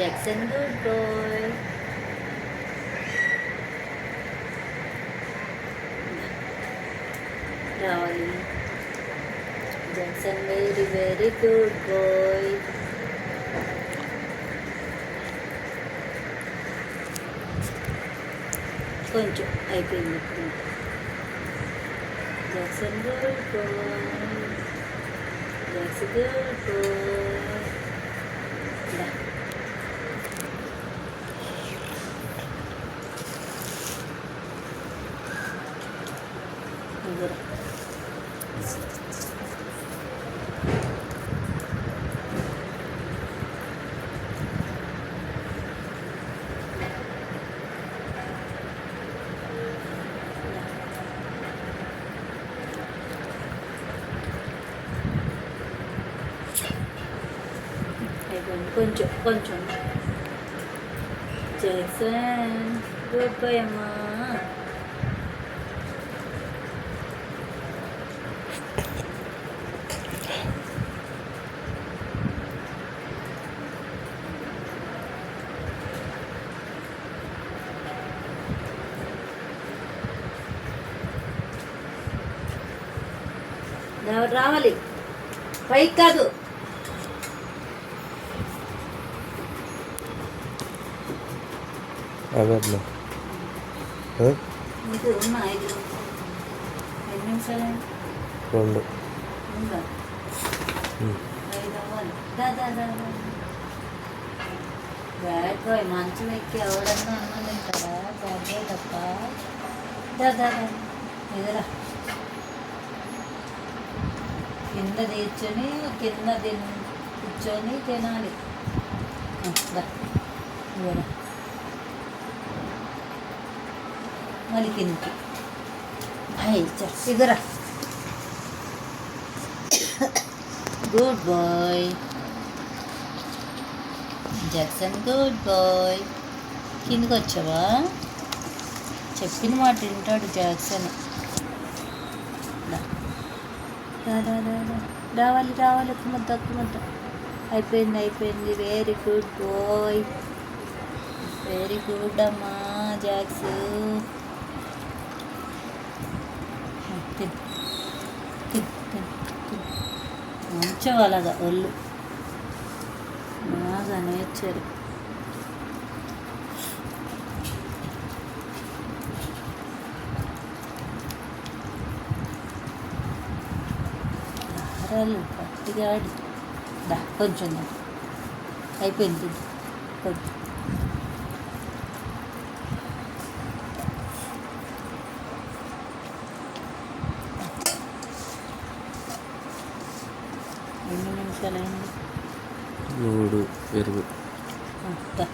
Jackson good boy రావాలి Jackson very very good boy కొంచెం అయిపోయింది ఇప్పుడు Jackson good boy Jackson good boy దా. ఇదిగో. అయిపోయింది కొంచెం కొంచెం జక్సన్ గుడ్ బై అమ్మా రా- రావాలి. పైకి కాదు. అదే రెండు. బ్యాడ్ బాయ్ మంచం ఎక్కి ఎవడన్నా అన్నం తింటారా బ్యాడ్ బాయ్ తప్ప దా. ఎదురా కింద తీర్చొని కింద తిన్ కూర్చొని తినాలి. మళ్ళీ కిందకి ఇగరా good boy. Jackson good boy. కిందకి వచ్చావా చెప్పిన మాట వింటాడు జాక్సన్. రావాలి రావాలి ఒక్క ముద్ద ఒక్క ముద్ద. అయిపోయింది అయిపోయింది. Very good boy very good అమ్మా జాక్స్ మంచి వాళ్ళగా ఒళ్ళు. బాగా నేర్చారు. గట్టిగా ఆడి. దా కొంచెం దా. అయిపోయింది. కొంచెం. ఎన్ని నిమిషాలు అయింది మూడు పెరుగు దా.